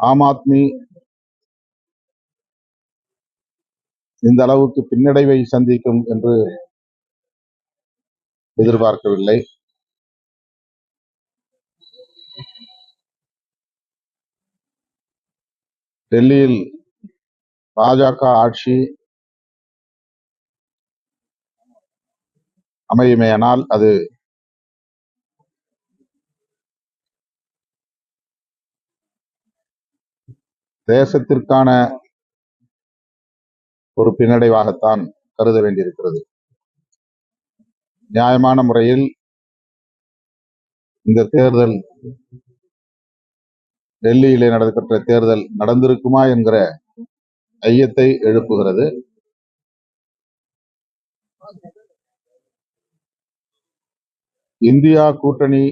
ஆம் ஆத்மி. இந்த அளவுக்கு பின்னடைவை சந்திக்கும் என்று எதிர்பார்க்கவில்லை. டெல்லியில் பாஜக ஆட்சி அமையுமேயானால் அது தேசத்திற்கான ஒரு பின்னடைவாகத்தான் கருத வேண்டியிருக்கிறது. நியாயமான முறையில் இந்த தேர்தல் டெல்லியிலே நடைபெற்ற தேர்தல் நடந்திருக்குமா என்கிற ஐயத்தை எழுப்புகிறது. இந்தியா கூட்டணி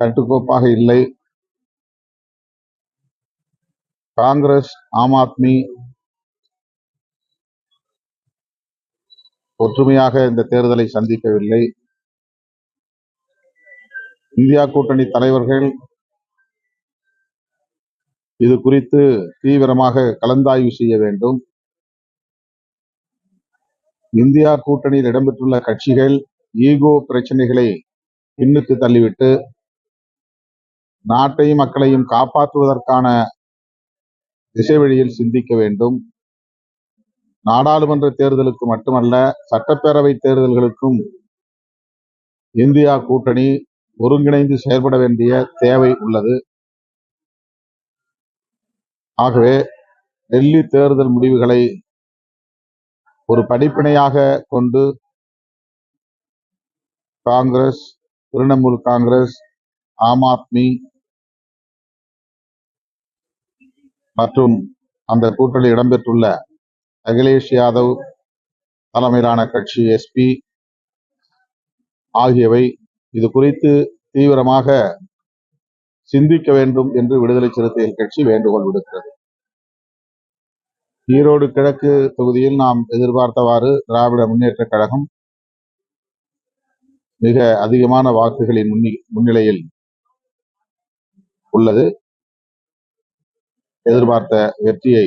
கட்டுக்கோப்பாக இல்லை. காங்கிரஸ் ஆம் ஆத்மி ஒற்றுமையாக இந்த தேர்தலை சந்திக்கவில்லை. இந்தியா கூட்டணி தலைவர்கள் இது குறித்து தீவிரமாக கலந்தாய்வு செய்ய வேண்டும். இந்தியா கூட்டணியில் இடம்பெற்றுள்ள கட்சிகள் ஈகோ பிரச்சனைகளை பின்னுக்கு தள்ளிவிட்டு நாட்டையும் மக்களையும் காப்பாற்றுவதற்கான திசை வழியில் சிந்திக்க வேண்டும். நாடாளுமன்ற தேர்தலுக்கு மட்டுமல்ல சட்டப்பேரவை தேர்தல்களுக்கும் இந்தியா கூட்டணி ஒருங்கிணைந்து செயல்பட வேண்டிய தேவை உள்ளது. ஆகவே டெல்லி தேர்தல் முடிவுகளை ஒரு படிப்பினையாக கொண்டு காங்கிரஸ் திரிணாமுல் காங்கிரஸ் ஆம் ஆத்மி மற்றும் அந்த கூட்டணி இடம்பெற்றுள்ள அகிலேஷ் யாதவ் தலைமையிலான கட்சி எஸ்பி ஆகியவை இது குறித்து தீவிரமாக சிந்திக்க வேண்டும் என்று விடுதலை சிறுத்தைகள் கட்சி வேண்டுகோள் விடுக்கிறது ஈரோடு கிழக்கு தொகுதியில் நாம் எதிர்பார்த்தவாறு திராவிட முன்னேற்ற கழகம் மிக அதிகமான வாக்குகளின் முன்னி முன்னிலையில் உள்ளது. எதிர்பார்த்த வெற்றியை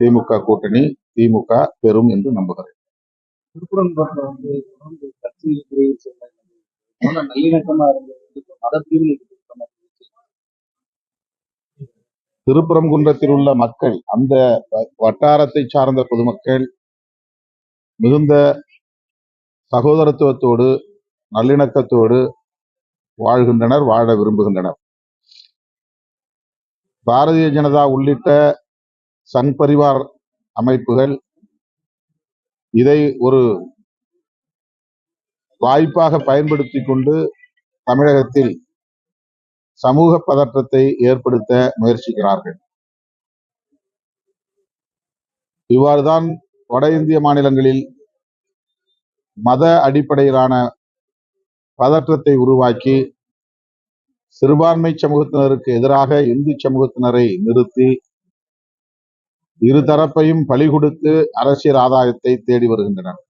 திமுக கூட்டணி திமுக பெறும் என்று நம்புகிறேன். திருப்பரங்குன்றத்துல உள்ள மக்கள் அந்த வட்டாரத்தை சார்ந்த பொதுமக்கள் மிகுந்த சகோதரத்துவத்தோடு நல்லிணக்கத்தோடு வாழ்கின்றனர் வாழ விரும்புகின்றனர். பாரதிய ஜனதா உள்ளிட்ட சங் பரிவார் அமைப்புகள் இதை ஒரு வாய்ப்பாக பயன்படுத்தி கொண்டு தமிழகத்தில் சமூக பதற்றத்தை ஏற்படுத்த முயற்சிக்கிறார்கள். இவ்வாறுதான் வட இந்திய மாநிலங்களில் மத அடிப்படையிலான பதற்றத்தை உருவாக்கி சிறுபான்மை சமூகத்தினருக்கு எதிராக இந்து சமூகத்தினரை நிறுத்தி இருதரப்பையும் பலி கொடுத்து அரசியல் ஆதாயத்தை தேடி வருகின்றனர்.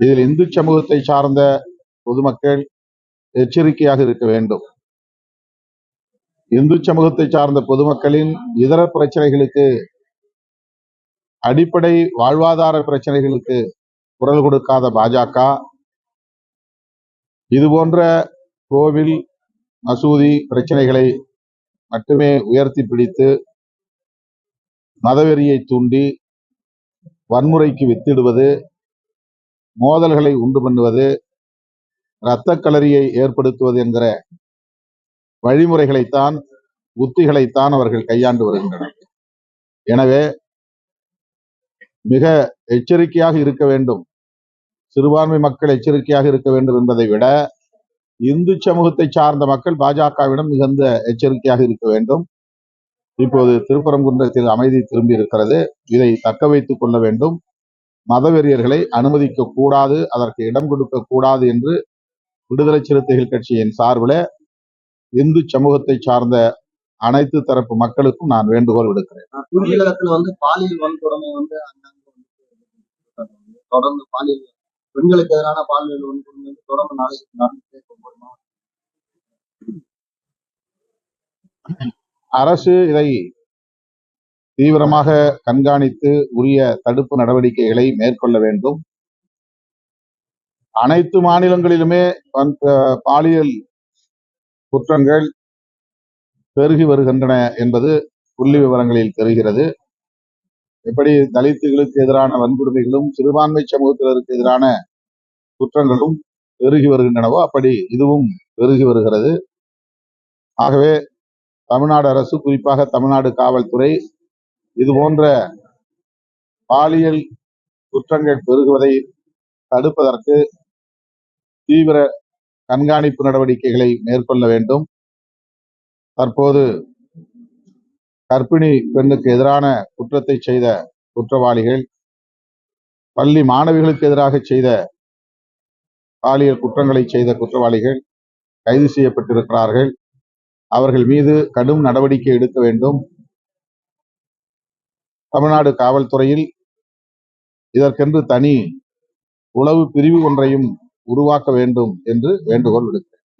இதில் இந்து சமூகத்தை சார்ந்த பொதுமக்கள் எச்சரிக்கையாக இருக்க வேண்டும். இந்து சமூகத்தை சார்ந்த பொதுமக்களின் இதர பிரச்சனைகளுக்கு அடிப்படை வாழ்வாதார பிரச்சனைகளுக்கு குரல் கொடுக்காத பாஜக. இது போன்ற கோவில் மசூதி பிரச்சனைகளை மட்டுமே உயர்த்தி பிடித்து மதவெறியை தூண்டி வன்முறைக்கு வித்திடுவது மோதல்களை உண்டு பண்ணுவது இரத்த களரியை ஏற்படுத்துவது என்கிற வழிமுறைகளைத்தான் உத்திகளைத்தான் அவர்கள் கையாண்டு வருகின்றனர். எனவே மிக எச்சரிக்கையாக இருக்க வேண்டும். சிறுபான்மை மக்கள் எச்சரிக்கையாக இருக்க வேண்டும் என்பதை விட இந்து சமூகத்தை சார்ந்த மக்கள் பாஜகவிடம் மிகுந்த எச்சரிக்கையாக இருக்க வேண்டும். இப்போது திருப்பரங்குன்றத்தில் அமைதி திரும்பி இருக்கிறது. இதை தக்க வைத்துக் கொள்ள வேண்டும். மதவெறியர்களை அனுமதிக்க கூடாது. அதற்கு இடம் கொடுக்க கூடாது என்று விடுதலை சிறுத்தைகள் கட்சியின் சார்பில் இந்து சமூகத்தை சார்ந்த அனைத்து தரப்பு மக்களுக்கும் நான் வேண்டுகோள் விடுக்கிறேன். வந்து பாலியல் வன்கொடுமை வந்து தொடர்ந்து பாலியல் பெண்களுக்கு எதிரான பாலியல் வன்கொடுமை வந்து தொடர்ந்து நாளைக்கு அரசு இதை தீவிரமாக கண்காணித்து உரிய தடுப்பு நடவடிக்கைகளை மேற்கொள்ள வேண்டும். அனைத்து மாநிலங்களிலுமே பாலியல் குற்றங்கள் பெருகி வருகின்றன என்பது புள்ளி விவரங்களில் தெரிகிறது. எப்படி தலித்துகளுக்கு எதிரான வன்கொடுமைகளும் சிறுபான்மை சமூகத்தினருக்கு எதிரான குற்றங்களும் பெருகி வருகின்றனவோ அப்படி இதுவும் பெருகி வருகிறது. ஆகவே தமிழ்நாடு அரசு குறிப்பாக தமிழ்நாடு காவல்துறை இது போன்ற பாலியல் குற்றங்கள் பெருகுவதை தடுப்பதற்கு தீவிர கண்காணிப்பு நடவடிக்கைகளை மேற்கொள்ள வேண்டும். தற்போது கர்ப்பிணி பெண்ணுக்கு எதிரான குற்றத்தை செய்த குற்றவாளிகள் பள்ளி மாணவிகளுக்கு எதிராக செய்த பாலியல் குற்றங்களை செய்த குற்றவாளிகள் கைது செய்யப்பட்டிருக்கிறார்கள். அவர்கள் மீது கடும் நடவடிக்கை எடுக்க வேண்டும். தமிழ்நாடு காவல்துறையில் இதற்கென்று தனி உளவு பிரிவு ஒன்றையும் உருவாக்க வேண்டும் என்று வேண்டுகோள் விடுக்கிறேன்.